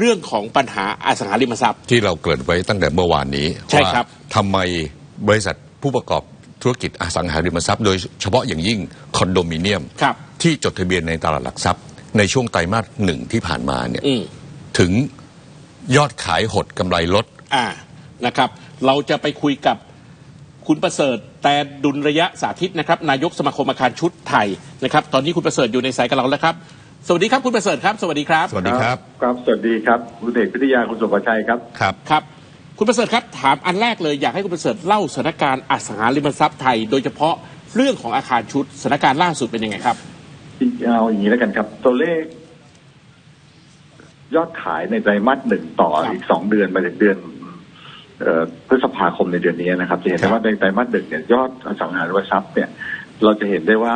เรื่องของปัญหาอสังหาริมทรัพย์ ที่เราเกริ่นไว้ตั้งแต่เมื่อวานนี้ใช่ครับว่าทำไมบริษัทผู้ประกอบธุรกิจอสังหาริมทรัพย์ โดยเฉพาะอย่างยิ่งคอนโดมิเนียมครับที่จดทะเบียนในตลาดหลักทรัพย์ ในช่วงไตรมาสหนึ่งที่ผ่านมาเนี่ยอืมถึงยอดขายหดกำไรลดอ่านะครับ เราจะไปคุยกับคุณประเสริฐแต่ดุลระยะสาธิตนะครับ นายกสมาคมอาคารชุดไทยนะครับ ตอนนี้คุณประเสริฐอยู่ในสายกับเราแล้วครับ สวัสดีครับคุณประเสริฐครับ สวัสดีครับ สวัสดีครับ ครับ สวัสดีครับคุณเอกพิทยาคุณสุภชัยครับ ครับ ครับ คุณประเสริฐครับ ถามอันแรกเลยอยากให้คุณประเสริฐเล่าสถานการณ์อสังหาริมทรัพย์ไทย โดยเฉพาะเรื่องของอาคารชุดสถานการณ์ล่าสุดเป็นยังไงครับเอาอย่างนี้แล้วกันครับ ตัวเลข ยอดขายในไตรมาสหนึ่งต่อครับอีกสองเดือนไปถึงเดือนเอ่อพฤษภาคมในเดือนนี้นะครับจะเห็นได้ว่าในไตรมาสหนึ่งเนี่ยยอดอสังหาริมทรัพย์เนี่ย เราจะเห็นได้ว่า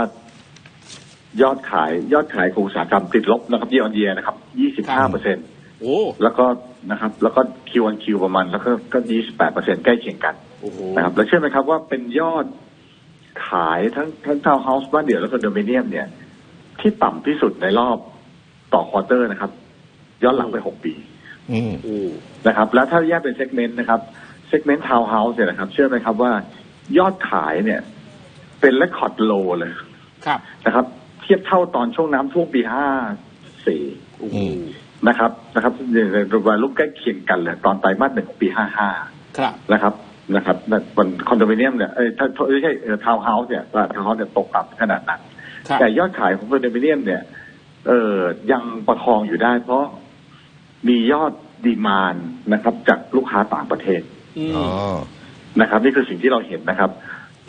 ยอดขายยอดขายของอุตสาหกรรมติดลบนะครับ year on year นะครับยี่สิบห้าเปอร์เซ็นต์โอ้แล้วก็นะครับ แล้วก็ Q on Q ประมาณแล้วก็ก็ยี่สิบแปดเปอร์เซ็นต์ใกล้เคียงกันโอ้โหนะครับแล้วเชื่อไหมครับว่าเป็นยอดขายทั้งทั้งทาวน์เฮาส์บ้านเดี่ยวและคอนโดมิเนียมเนี่ย ที่ต่ำที่สุดในรอบต่อควอเตอร์นะครับ ย้อนหลังไปหกปีอืมโอ้นะครับ แล้วถ้าแยกเป็นเซกเมนต์นะครับเซกเมนต์ทาวน์เฮาส์เนี่ยนะครับ เชื่อไหมครับว่ายอดขายเนี่ย เป็นเลคคอร์ดโลเลยครับนะครับ เทียบเท่าตอนช่วงน้ำท่วมปีห้าสี่โอ้โหอืมนะครับนะครับในวันลูกใกล้เคียงกันเลยตอนไตรมาสหนึ่งของปีห้าห้าครับนะครับนะครับบนคอนโดมิเนียมเนี่ยเอ้ยถ้าไม่ใช่ทาวน์เฮาส์เนี่ยตลาดทาวน์เฮาส์เนี่ยตกต่ำขนาดนั้นครับแต่ยอดขายของคอนโดมิเนียมเนี่ย เออยังประคองอยู่ได้ เพราะมียอดดีมานนะครับ จากลูกค้าต่างประเทศอืมอ๋อนะครับ นี่คือสิ่งที่เราเห็นนะครับ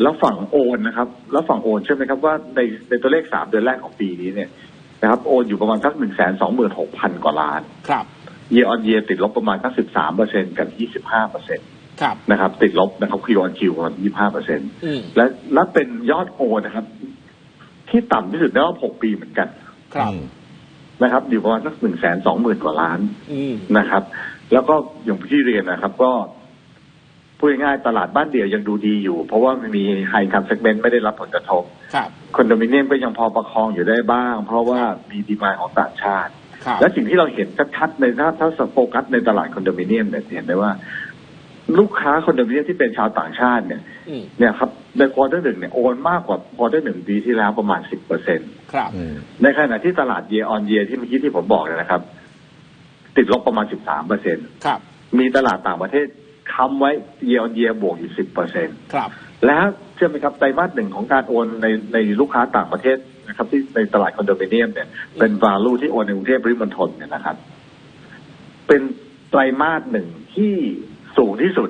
แล้วฝั่งโอนนะครับ แล้วฝั่งโอนใช่ไหมครับว่าในในตัวเลขสามเดือนแรกของปีนี้เนี่ยนะครับโอนอยู่ประมาณสักหนึ่งแสนสองหมื่นหกพันกว่าล้านครับเยออนเยติดลบประมาณสักสิบสามเปอร์เซ็นกับยี่สิบห้าเปอร์เซ็นตครับนะครับ ติดลบนะครับคิวออนคิวประมาณยี่ห้าเปอร์เซ็นต์อืมและและเป็นยอดโอนนะครับ ที่ต่ำที่สุดในรอบหกปีเหมือนกันครับอืมนะครับ อยู่ประมาณสักหนึ่งแสนสองหมื่นกว่าล้านอืมนะครับ แล้วก็อย่างที่เรียนนะครับ ก็ พูดง่ายๆตลาดบ้านเดี่ยวยังดูดีอยู่ เพราะว่ามันมีไฮคัมเซกเมนต์ไม่ได้รับผลกระทบครับคอนโดมิเนียมก็ยังพอประคองอยู่ได้บ้าง เพราะว่ามีดีมานของต่างชาติครับและสิ่งที่เราเห็นชัดๆในถ้าถ้าโฟกัสในตลาดคอนโดมิเนียมเนี่ยเห็นได้ว่า ลูกค้าคอนโดมิเนียมที่เป็นชาวต่างชาติเนี่ยอืมเนี่ยครับในควอเตอร์หนึ่งเนี่ยโอนมากกว่าควอเตอร์หนึ่งปีที่แล้วประมาณสิบเปอร์เซ็นตครับอืมในขณะที่ตลาดเยออนเยที่เมื่อกี้ที่ผมบอกเนี่ยนะครับ ติดลบประมาณสิบสามเปอร์เซ็นครับมีตลาดต่างประเทศ ค้ำไว้เยออนเยบวกอยู่สิบเปอร์เซ็นครับ แล้วเชื่อไหมครับไตรมาสหนึ่งของการโอนในในลูกค้าต่างประเทศนะครับที่ในตลาดคอนโดมิเนียมเนี่ยเป็นวาลูที่โอนในกรุงเทพปริมณฑลเนี่ยนะครับ เป็นไตรมาสหนึ่งที่สูงที่สุด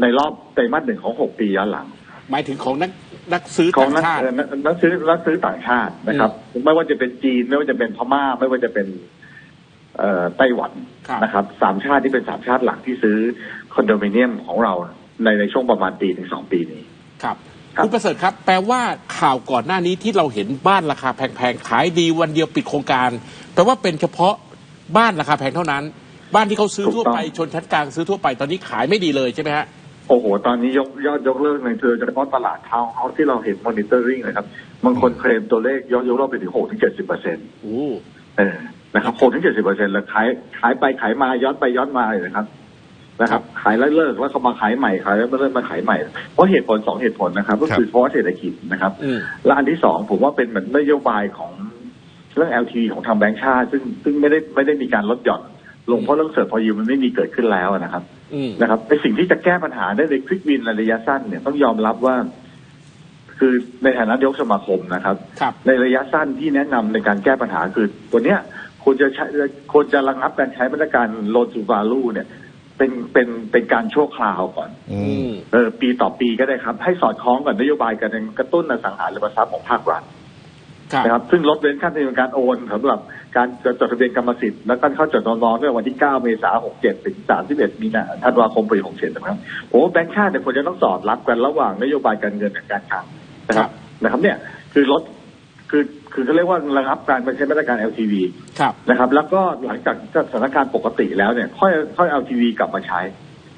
ในรอบไตรมาสหนึ่งของหกปีย้อนหลัง หมายถึงของนักนักซื้อของต่างนักชาติเอ่อนักนักซื้อนักซื้อต่างชาตินะครับ ไม่ว่าจะเป็นจีน ไม่ว่าจะเป็นพม่า ไม่ว่าจะเป็นเอ่อ ไต้หวันครับนะครับสามชาติที่เป็นสามชาติหลักที่ซื้อคอนโดมิเนียมของเราในในช่วงประมาณปีถึงสองปีนี้ครับครับคุณประเสริฐครับ แปลว่าข่าวก่อนหน้านี้ที่เราเห็นบ้านราคาแพงๆขายดีวันเดียวปิดโครงการ แปลว่าเป็นเฉพาะบ้านราคาแพงเท่านั้น บ้านที่เขาซื้อทั่วไปชนชั้นกลางซื้อทั่วไปตอนนี้ขายไม่ดีเลยใช่ไหมฮะโอ้โห ตอนนี้ยกยอดยกเลิกในเธอเฉพาะตลาดเทาเฮาที่เราเห็นมอนิเตอร์ริงนะครับบางคนเคลมตัวเลขยอดยกเลิกไปถึงหกถึงเจ็ดสิบเปอร์เซ็นต์โอ้เออ นะครับหกถึงเจ็ดสิบเปอร์เซ็นต์แล้วขายขายไปขายมาย้อนไปย้อนมาเลยนะครับ นะครับ ขายแล้วเลิกแล้วเขามาขายใหม่ขายแล้วเริ่มมาขายใหม่ เพราะเหตุผลสองเหตุผลนะครับ ก็คือเพราะว่าเศรษฐกิจนะครับอืมและอันที่สองผมว่าเป็นเหมือนนโยบายของเรื่อง LT ของทางแบงก์ชาติซึ่งซึ่งไม่ได้ไม่ได้มีการลดหย่อนลงเพราะเรื่องเสิร์ฟพอยูมันไม่มีเกิดขึ้นแล้วนะครับอืมนะครับในสิ่งที่จะแก้ปัญหาได้ในควิกวินในระยะสั้นเนี่ยต้องยอมรับว่าคือในฐานะนายกสมาคมนะครับครับในระยะสั้นที่แนะนำในการแก้ปัญหาคือตัวเนี้ย ควรจะใช้ควรจะระงับการใช้มาตรการ loan to value เนี่ย เป็นเป็นเป็นการชั่วคราวก่อนอือืมมเออปีต่อปีก็ได้ครับ ให้สอดคล้องกับนโยบายการกระตุ้นอสังหาริมทรัพย์ของภาครัฐครับนะครับซึ่งลดเว้นค่าธรรมเนียมการโอนสำหรับการจดทะเบียนกรรมสิทธิ์แล้วก็เข้าจดนอนๆด้วยวันที่ 9 เมษายน 67 ถึง 31 มีนาธันวาคมปี 67 นะครับผมว่าแบงค์ชาติเนี่ยควรจะต้องสอดรับกันระหว่างนโยบายการเงินกับการคลังนะครับนะครับ เนี่ยคือลด คือคือเขาเรียกว่าระงับการใช้มาตรการ LTV ครับ นะครับ แล้วก็หลังจากสถานการณ์ปกติแล้วเนี่ย ค่อยค่อย LTV กลับมาใช้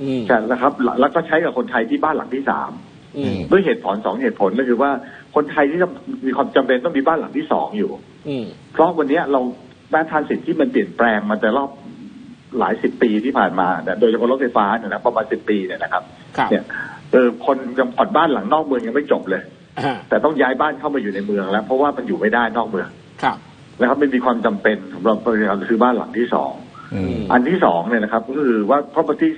อืมใช่นะครับ แล้วก็ใช้กับคนไทยที่บ้านหลังที่สามอืมด้วยเหตุผลสองเหตุผลก็คือว่าคนไทยที่จะมีความจำเป็นต้องมีบ้านหลังที่สองอยู่ อืมเพราะวันเนี้ยเราบ้านทานสิทธิ์ที่มันเปลี่ยนแปลงมาแต่รอบหลายสิบปีที่ผ่านมาเนี่ยโดยเฉพาะรถไฟฟ้าเนี่ยนะประมาณสิบปีเนี่ยนะครับครับเนี่ยเออคนยังผ่อนบ้านหลังนอกเมืองยังไม่จบเลยอ่า แต่ต้องย้ายบ้านเข้ามาอยู่ในเมืองแล้ว เพราะว่ามันอยู่ไม่ได้นอกเมืองครับนะครับไม่มีความจำเป็นสำหรับการซื้อบ้านหลังที่สองอืมอันที่สองเนี่ยนะครับ ก็คือว่า property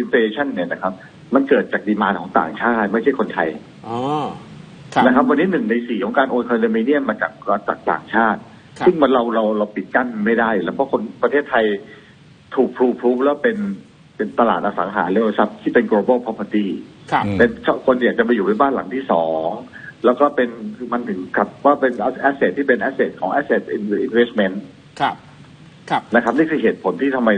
inflation เนี่ยนะครับ มันเกิดจากดีมานของต่างชาติไม่ใช่คนไทยอ๋อครับนะครับ วันนี้หนึ่งในสี่ของการโอนคอนโดมิเนียมมาจากจากต่างชาติครับซึ่งมันเราเราเราปิดกั้นไม่ได้ แล้วเพราะคนประเทศไทยถูกพรูพรูแล้วเป็นเป็นตลาดอสังหาริมทรัพย์ที่เป็น global property ครับอืมเป็นคนอยากจะไปอยู่ในบ้านหลังที่สอง แล้วก็เป็นมันถึงกับว่าเป็น asset ที่เป็น asset ของ asset investment ครับ ครับนะครับ นี่คือเหตุผลที่ทำไม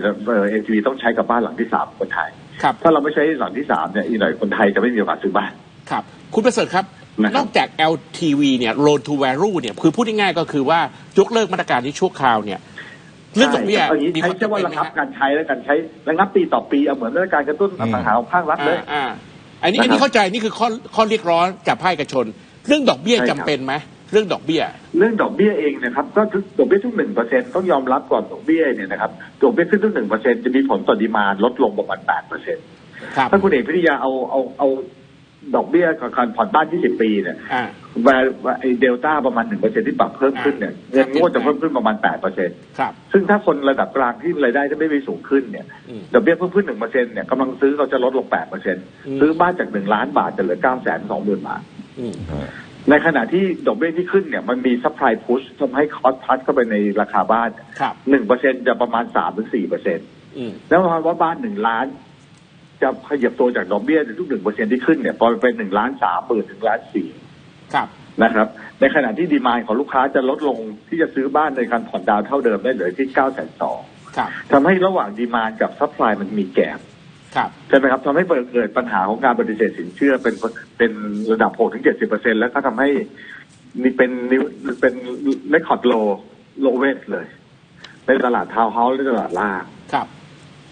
เอทีวีต้องใช้กับบ้านหลังที่สามคนไทยครับถ้าเราไม่ใช้หลังที่สามเนี่ยอีกหน่อยคนไทยจะไม่มีโอกาสซื้อบ้านครับ คุณประเสริฐครับนะครับนอกจาก LTV เนี่ย loan to value เนี่ยคือพูดง่ายๆก็คือว่ายกเลิกมาตรการนี้ชั่วคราวเนี่ยเรื่องดอกเบี้ยใช่เอาอย่างนี้มีคใช้วามแค่จำเป็ว่านไหมระงับฮะการใช้แล้วกันใช้ระงับปีต่อปีเอาเหมือนมาตรการกระตุ้นอสังหาของภาครัฐเลยอ่าอ่าอันนี้นะครับอันนี้เข้าใจนี่คือข้อข้อเรียกร้องจากภาคเอกชน เรื่องดอกเบี้ยใช่ครัจำบเป็นไหมเรื่องดอกเบี้ย เรื่องดอกเบี้ยเองนะครับก็ทุกดอกเบี้ยทุกหนึ่งเปอร์เซ็นต้องยอมรับก่อนดอกเบี้ยเนี่ยนะครับดอกเบี้ยขึ้นทุกหนึ่งเปอร์เซ็นจะมีผลต่อดีมานลดลงประมาณแปดเปอร์เซ็นครับถ้าคุณเอกพิทยาเอาเอาเอาดอกเบี้ยของการผ่อนบ้านที่สิบปีเนี่ยอ่าแวร์ไอเดลต้าประมาณหนึ่งเปอร์เซ็นที่ปรับเพิ่มขึ้นเนี่ยอ่าเงินงวดจะเพิ่มขึ้นประมาณแปดเปอร์เซ็นครับซึ่งถ้าคนระดับกลางที่รายได้จะไม่ไปสูงขึ้นเนี่ยอืมดอกเบี้ยเพิ่มขึ้นหนึ่งเปอร์เซ็นเนี่ยกำลังซื้อเราจะลดลงแปดเปอร์เซ็นอืมซื้อบ้านจากหนึ่งล้านบาทจะเหลือเก้าแสนสองหมื่นบาทอืม ในขณะที่ดอกเบี้ยที่ขึ้นเนี่ยมันมีซัพพลายพุชทำให้คอสพัดเข้าไปในราคาบ้านครับหนึ่งเปอร์เซ็นจะประมาณสามถึงสี่เปอร์เซ็นอืมแล้วพอว่าบ้านหนึ่งล้าน จะขยับตัวจากดอกเบี้ยทุกหนึ่งเปอร์เซ็นที่ขึ้นเนี่ยพอเป็นหนึ่งล้านสามหมื่นถึงล้านสี่ครับนะครับ ในขณะที่ดีมานของลูกค้าจะลดลงที่จะซื้อบ้านในการผ่อนดาวน์เท่าเดิมได้เหลือที่เก้าแสนสองครับทำให้ระหว่างดีมานกับซัพพลายมันมีแกลบ ครับใช่ไหมครับทำให้เกิดปัญหาของการปฏิเสธสินเชื่อเป็นเป็นระดับ6ถึง70เปอร์เซ็นแล้วก็ทำให้มีเป็นนิวเป็นเลคคอร์ดโลโลเวสเลย ในตลาดทาวน์เฮาส์และตลาดล่างครับ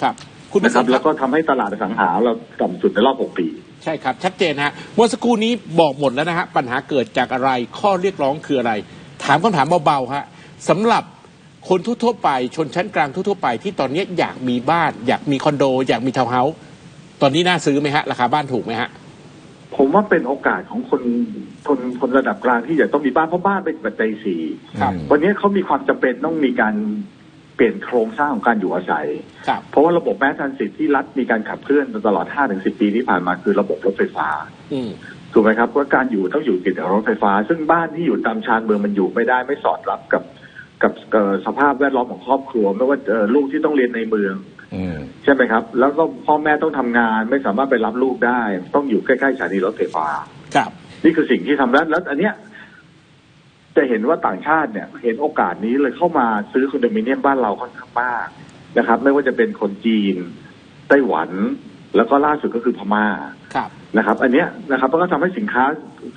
ครับ คุณประนะเสคริรัฐบคแล้รับวก็ทำให้ตลาดอสังหาเราต่ำสุดในรอบ6ปี ใช่ครับ ชัดเจนฮะเมื่อสักครู่นี้บอกหมดแล้วนะฮะปัญหาเกิดจากอะไรข้อเรียกร้องคืออะไร ถามคำถามเบาๆฮะสำหรับ คนทั่วๆไปชนชั้นกลางทั่วๆไปที่ตอนนี้อยากมีบ้าน อยากมีคอนโด อยากมีทาวน์เฮาส์ตอนนี้น่าซื้อไหมฮะ ราคาบ้านถูกไหมฮะ ผมว่าเป็นโอกาสของคนคนคนระดับกลางที่จะต้องมีบ้านเพราะบ้านเป็นปัจจัยสี่ครับวันนี้เขามีความจำเป็นต้องมีการเปลี่ยนโครงสร้างของการอยู่อาศัยครับเพราะว่าระบบแมสทันสิทธิ์ที่รัฐมีการขับเคลื่อนตลอด 5-10 ปีที่ผ่านมาคือระบบรถไฟฟ้าอืมถูกไหมครับว่าการอยู่ต้องอยู่ติดกับรถไฟฟ้า ซึ่งบ้านที่อยู่ตามชานเมืองมันอยู่ไม่ได้ไม่สอดรับกับ กับเอ่อสภาพแวดล้อมของครอบครัว ไม่ว่าเอ่อลูกที่ต้องเรียนในเมืองอืมใช่ไหมครับ แล้วก็พ่อแม่ต้องทำงานไม่สามารถไปรับลูกได้ ต้องอยู่ใกล้ๆสถานีรถไฟฟ้าครับ นี่คือสิ่งที่ทำแล้วแล้ว อันเนี้ยจะเห็นว่าต่างชาติเนี่ยเห็นโอกาสนี้เลยเข้ามาซื้อคอนโดมิเนียมบ้านเราค่อนข้างมากนะครับ ไม่ว่าจะเป็นคนจีนไต้หวัน แล้วก็ล่าสุดก็คือพม่าครับนะครับ อันเนี้ยนะครับมันก็ทำให้สินค้า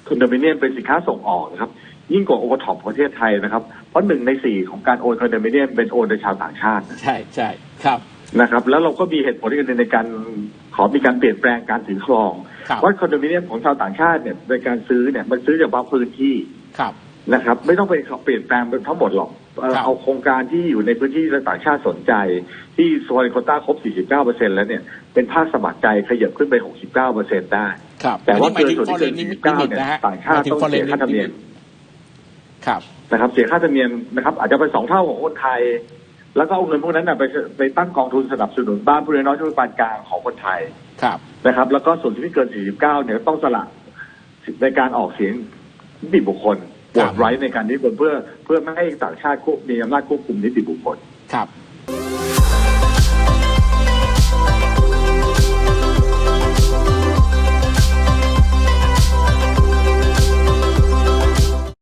คอนโดมิเนียมเป็นสินค้าส่งออกนะครับ ยิ่งกว่าโอเวอร์ท็อปประเทศไทยนะครับ เพราะหนึ่งในสี่ของการโอนคอนโดมิเนียมเป็นโอนโดยชาวต่างชาติ ใช่ใช่ครับนะครับ แล้วเราก็มีเหตุผลในการขอมีการเปลี่ยนแปลงการถือครองครับว่าคอนโดมิเนียมของชาวต่างชาติเนี่ยในการซื้อเนี่ยมันซื้อจากบางพื้นที่ครับนะครับ ไม่ต้องไปเปลี่ยนแปลงเป็นทั้งหมดหรอกเอ่อครับเอาโครงการที่อยู่ในพื้นที่และต่างชาติสนใจ ที่โซนโควต้าครบ 49%แล้วเนี่ยเป็นภาคสมัครใจขยับขึ้นไป 69%ได้ครับแต่ว่าอันนี้หมายถึงเกินส่วน foreign ที่ limit เกิน19นะฮะต่างชาติหมยถึต้องเสีย foreign ค่าธรรมเนียม limit ครับนะครับเสียค่าธรรมเนียมนะครับอาจจะเป็นสองเท่าของคนไทย แล้วก็เอาเงินพวกนั้นนะไปไปตั้งกองทุนสนับสนุนบ้านผู้น้อยช่วยปานกลางของคนไทยครับนะครับ แล้วก็ส่วนที่ไม่เกิน 49 เนี่ยต้องสละในการออกเสียงนิติบุคคลโหวตไร้ในการนิติบุคคลเพื่อเพื่อไม่ให้ต่างชาติควบมีอำนาจควบคุมนิติบุคคลครับ